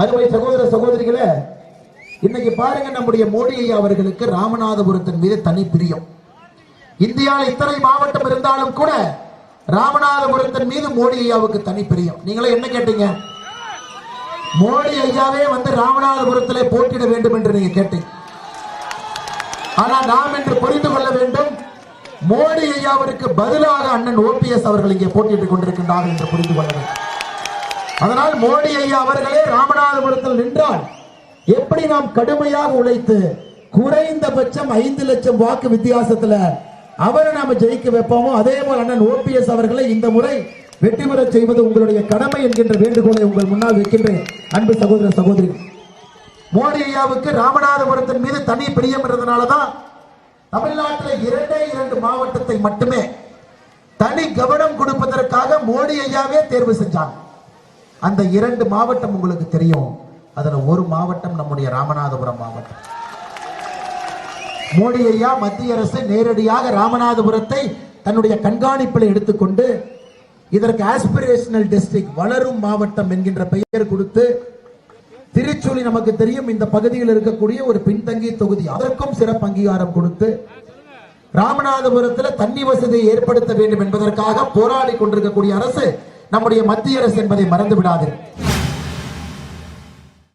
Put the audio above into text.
அறுவை சகோதர சகோதரிகளே இன்னைக்கு பாருங்க நம்முடைய மோடி ஐயா அவர்களுக்கு ராமநாதபுரத்தின் மீது தனி பிரியம். இந்தியாவில் இத்தனை மாவட்டம் இருந்தாலும் கூட ராமநாதபுரத்தின் மீது மோடி ஐயாவுக்கு தனி பிரியம். நீங்களே என்ன கேட்டீங்க? மோடி ஐயாவே வந்து ராமநாதபுரத்திலே போட்டியிட வேண்டும் என்று நீங்க கேட்டீங்க. ஆனா நாம் என்று புரிந்து கொள்ள வேண்டும் மோடி ஐயாவிற்கு பதிலாக அண்ணன் ஓபிஎஸ் அவர்கள் இங்கே போட்டியிட்டுக் கொண்டிருக்கின்றார் என்று புரிந்து கொள்ள வேண்டும். அதனால் மோடி ஐயா அவர்களே ராமநாதபுரத்தில் நின்றால் எப்படி நாம் கடுமையாக உழைத்து குறைந்தபட்சம் ஐந்து லட்சம் வாக்கு வித்தியாசத்துல அவரை நாம ஜெயிக்க வைப்போமோ அதே போல் அண்ணன் ஓபிஎஸ் அவர்களை இந்த முறை வெற்றி பெறச் செய்வது உங்களுடைய கடமை என்கின்ற வேண்டுகோளை உங்கள் முன்னால் வைக்கின்றேன். அன்பு சகோதர சகோதரி மோடி ஐயாவுக்கு ராமநாதபுரத்தின் மீது தனி பிரியம் இருந்தனாலதான் தமிழ்நாட்டில் இரண்டே இரண்டு மாவட்டத்தை மட்டுமே தனி கவனம் கொடுப்பதற்காக மோடி ஐயாவே தேர்வு செஞ்சாங்க. அந்த இரண்டு மாவட்டம் உங்களுக்கு தெரியும். அதுல ஒரு மாவட்டம் நம்முடைய ராமநாதபுரம் மாவட்டம். மோடி ஐயா மத்திய அரசு நேரடியாக ராமநாதபுரத்தை தன்னுடைய கண்காணிப்பில் எடுத்துக்கொண்டு இதற்கு ஆஸ்பிரேஷனல் டிஸ்ட்ரிக்ட் வளரும் மாவட்டம் என்கின்ற பெயர் கொடுத்து திருச்சூலி நமக்கு தெரியும். இந்த பகுதியில் இருக்கக்கூடிய ஒரு பின்தங்கிய தொகுதி. அதற்கும் சிறப்பு அங்கீகாரம் கொடுத்து ராமநாதபுரத்தில் தண்ணி வசதியை ஏற்படுத்த வேண்டும் என்பதற்காக போராடி கொண்டிருக்கக்கூடிய அரசு நம்முடைய மத்திய அரசு என்பதை மறந்து விடாதீர்கள்